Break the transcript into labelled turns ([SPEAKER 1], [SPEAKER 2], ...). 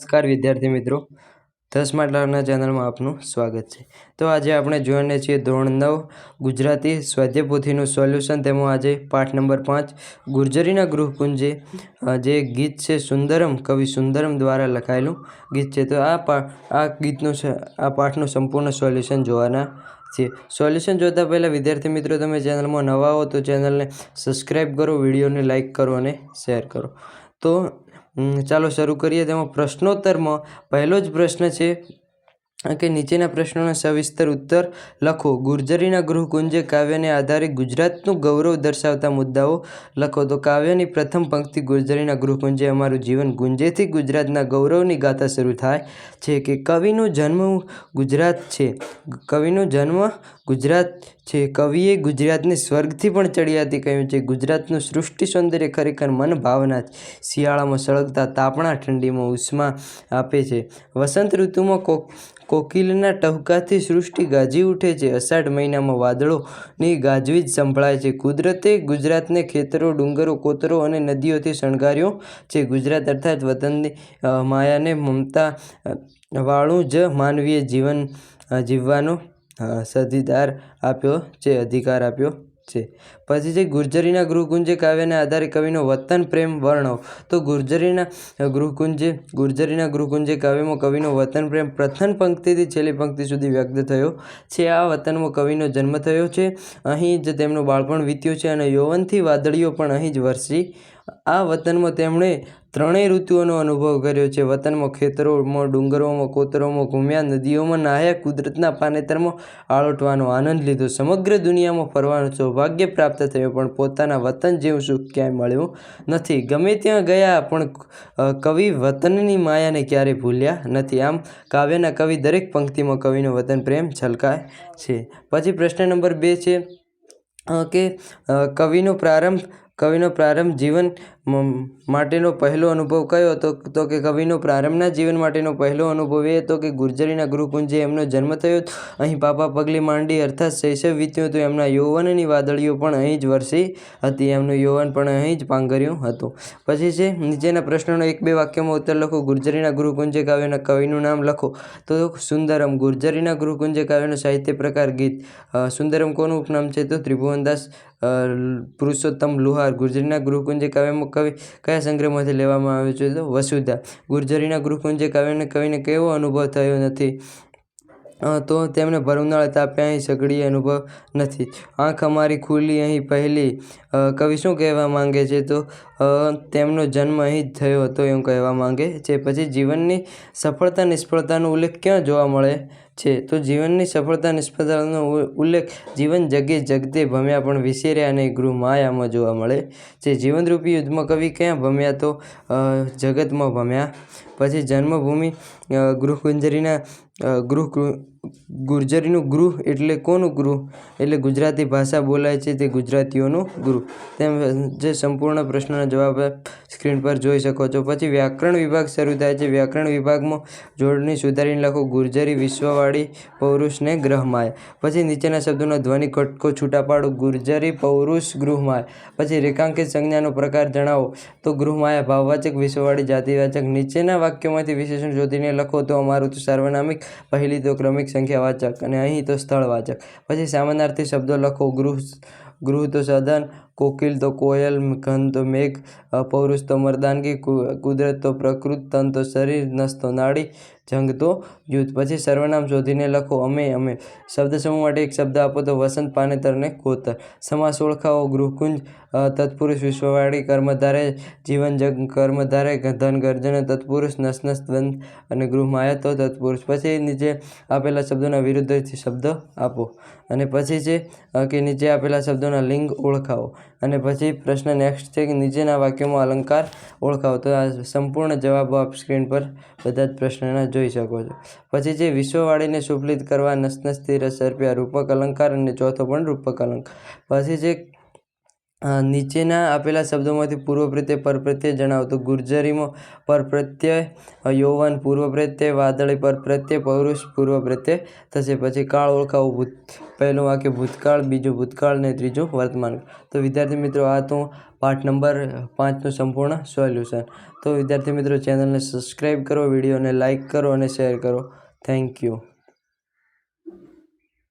[SPEAKER 1] નમસ્કાર વિદ્યાર્થી મિત્રો. ધ સ્માર્ટ ચેનલમાં આપનું સ્વાગત છે. તો આજે આપણે જોઈને છીએ ધોરણ નવ, ગુજરાતી સ્વાધ્યાય પોથીનું સોલ્યુશન. તેમાં આજે પાઠ નંબર પાંચ, ગુર્જરીના ગૃહકુંજે જે ગીત છે સુંદરમ, કવિ સુંદરમ દ્વારા લખાયેલું ગીત છે. તો આ પા, આ ગીતનું આ પાઠનું સંપૂર્ણ સોલ્યુશન જોવાના છે સોલ્યુશન જોતાં પહેલાં વિદ્યાર્થી મિત્રો, તમે ચેનલમાં નવા હો તો ચેનલને સબસ્ક્રાઈબ કરો, વિડીયોને લાઇક કરો અને શેર કરો. તો ચાલો શરૂ કરીએ તેમાં પ્રશ્નોત્તરમાં. પહેલો જ પ્રશ્ન છે કે નીચેના પ્રશ્નોના સવિસ્તર ઉત્તર લખો. ગુર્જરીના ગૃહકુંજે કાવ્યને આધારે ગુજરાતનું ગૌરવ દર્શાવતા મુદ્દાઓ લખો. તો કાવ્યની પ્રથમ પંક્તિ ગુર્જરીના ગૃહકુંજે અમારું જીવન ગુંજેથી ગુજરાતના ગૌરવની ગાથા શરૂ થાય છે કે કવિનો જન્મ ગુજરાત છે. કવિનો જન્મ ગુજરાત છે. કવિએ ગુજરાતને સ્વર્ગથી પણ ચડિયાતી કહ્યું છે. ગુજરાતનું સૃષ્ટિ સૌંદર્ય ખરેખર મન ભાવના છે. શિયાળામાં સળગતા તાપણા ઠંડીમાં ઉષ્મા આપે છે. વસંત ઋતુમાં કો કોકિલના ટહુકાથી સૃષ્ટિ ગાજી ઉઠે છે. અષાઢ મહિનામાં વાદળોની ગાજવીજ સંભળાય છે. કુદરતે ગુજરાતને ખેતરો, ડુંગરો, કોતરો અને નદીઓથી શણગાર્યો છે. ગુજરાત અર્થાત વતનની માયાને મમતા વાળું જ માનવીય જીવન જીવવાનો સદીદાર આપ્યો છે, અધિકાર આપ્યો છે. પછી છે, ગુર્જરીના ગૃહકુંજે કાવ્યના આધારે કવિનો વતન, પ્રેમ વર્ણવ તો ગુર્જરીના ગૃહકુંજે ગુર્જરીના ગૃહકુંજે કાવ્યમાં કવિનો વતન, પ્રેમ પ્રથમ પંક્તિથી છેલ્લી પંક્તિ સુધી વ્યક્ત થયો છે. આ વતનમાં કવિનો જન્મ થયો છે. અહીં જ તેમનું બાળપણ વીત્યું છે અને યૌવનથી વાદળીઓ પણ અહીં જ વરસી. આ વતનમાં તેમણે ત્રણેય ઋતુઓનો અનુભવ કર્યો છે. વતનમાં ખેતરોમાં, ડુંગરોમાં, કોતરોમાં ઘૂમ્યા નદીઓમાં, નાહ્યા કુદરતના પાનેતરમાં આળોટવાનો આનંદ લીધો. સમગ્ર દુનિયામાં ફરવાનું સૌભાગ્ય પ્રાપ્ત થયું, પણ પોતાના વતન જેવું સુખ ક્યાંય મળ્યું નથી. ગમે ત્યાં ગયા, પણ કવિ વતનની માયાને ક્યારેય ભૂલ્યા નથી. આમ, કાવ્યના કવિ દરેક પંક્તિમાં કવિનો વતન પ્રેમ છલકાય છે. પછી પ્રશ્ન નંબર બે છે કે કવિનો પ્રારંભ કવિનો પ્રારંભ જીવન માટેનો પહેલો અનુભવ કયો? હતો તો કે કવિનો પ્રારંભના જીવન માટેનો પહેલો અનુભવ એ હતો કે ગુર્જરીના ગૃહકુંજે એમનો જન્મ થયો હતો. અહીં પાપા પગલી માંડી અર્થાત શૈશવ વીત્યું હતું. એમના યૌવનની વાદળીઓ પણ અહીં જ વરસી હતી. એમનું યૌવન પણ અહીં જ પાંગર્યું હતું. પછી છે, નીચેના પ્રશ્નોનો એક બે વાક્યમાં ઉત્તર લખો. ગુર્જરીના ગૃહકુંજે કાવ્યના કવિનું નામ લખો. તો સુંદરમ, ગુર્જરીના ગૃહકુંજે કાવ્યનો સાહિત્ય પ્રકાર ગીત. સુંદરમ કોનું ઉપનામ છે? તો ત્રિભુવનદાસ પુરુષોત્તમ લુહાર, ગુર્જરીના ગૃહકુંજે કાવ્યમાં, કવિ, કયા સંગ્રહમાંથી લેવામાં આવ્યો છે તો વસુધા. ગુર્જરીના ગૃહકુંજે કાવ્યને કવિને કેવો અનુભવ થયો નથી? તો તેમને ભર ઉનાળે તાપે અહીં સઘળી અનુભવ નથી. આંખ અમારી ખુલી અહીં પહેલી. કવિ શું કહેવા માંગે છે તો તેમનો જન્મ અહીં થયો હતો એવું કહેવા માંગે છે. પછી જીવનની સફળતા નિષ્ફળતાનો ઉલ્લેખ ક્યાં જોવા મળે? છે. તો જીવનની સફળતા નિષ્ફળતાનો ઉલ્લેખ જીવન જગે જગતે ભમ્યા પણ વિસર્યા અને ગૃહ માયામાં જોવા મળે છે. જીવનરૂપી યુદ્ધમાં કવિ ક્યાં ભમ્યા તો? જગતમાં ભમ્યા. પછી જન્મભૂમિ ગૃહકુંજરીના ગૃહ ગૃહ- ગુર્જરીનું ગૃહ એટલે કોનું ગૃહ? એટલે ગુજરાતી ભાષા બોલાય છે તે ગુજરાતીઓનું ગૃહ. તેમ જે સંપૂર્ણ પ્રશ્નના જવાબ સ્ક્રીન પર જોઈ શકો છો. પછી વ્યાકરણ વિભાગ શરૂ થાય છે. વ્યાકરણ વિભાગમાં જોડણી સુધારીને લખો, ગુર્જરી વિશ્વવાળી પૌરુષને ગ્રહમાય. પછી નીચેના શબ્દોનો ધ્વનિ કટકો છૂટા પાડો ગુર્જરી પૌરુષ ગૃહમાય. પછી રેખાંકિત સંજ્ઞાનો પ્રકાર જણાવો. તો ગૃહમાયા, ભાવવાચક, વિશ્વવાળી જાતિવાચક. નીચેના વાક્યોમાંથી વિશેષણ શોધીને લખો તો અમારું તો સાર્વનામિક, પહેલી તો ક્રમિક સંખ્યાવાચક અને અહીં તો સ્થળવાચક પછી સામાનાર્થી શબ્દો લખો. ગૃહ ગૃહ તો સદન કોકિલ તો કોયલ ઘન તો મેઘ પૌરુષ તો મર્દાનગી કુદરત તો પ્રકૃત તન તો શરીર, નસ તો નાડી, જંગ તો યુદ્ધ. પછી સર્વનામ શોધીને લખો, અમે અમે. શબ્દ સમૂહ માટે એક શબ્દ આપો તો વસંત પાનેતરને કોતર સમાસ ઓળખાવો, ગૃહકુંજ તત્પુરુષ વિશ્વવાળી કર્મધારે જીવન જગ, કર્મધારે ધન, ગર્જન, તત્પુરુષ, નસ નસ દ્વંદ અને ગૃહમાયા તો તત્પુરુષ. પછી નીચે આપેલા શબ્દોના વિરુદ્ધથી શબ્દ આપો. અને પછી છે કે નીચે આપેલા શબ્દોના લિંગ ઓળખાવો. અને પછી પ્રશ્ન નેક્સ્ટ છે કે નીચેના વાક્યોમાં અલંકાર ઓળખાવો. તો આ સંપૂર્ણ જવાબો આપ સ્ક્રીન પર બધા જ પ્રશ્નના જોઈ શકો છો. પછી છે વિશ્વવાળીને સુફલિત કરવા નસ સર્પિયા, રૂપક અલંકાર અને ચોથો પણ રૂપક અલંકાર. પછી છે નીચેના આપેલા શબ્દોમાંથી પૂર્વ પ્રત્યય પરપ્રત્યય જણાવો તો ગુર્જરીમાં પરપ્રત્યય યૌવન, પૂર્વ પ્રત્યય વાદળી પર પ્રત્યય પૌરુષ, પૂર્વ પ્રત્યય થશે. પછી કાળ ઓળખાવું, ભૂત, પહેલું વાક્ય ભૂતકાળ, બીજું ભૂતકાળ ને ત્રીજું વર્તમાન તો વિદ્યાર્થી મિત્રો, આ તો પાઠ નંબર પાંચનું સંપૂર્ણ સોલ્યુશન. તો વિદ્યાર્થી મિત્રો, ચેનલને સબસ્ક્રાઈબ કરો, વિડીયોને લાઇક કરો અને શેર કરો. Thank you.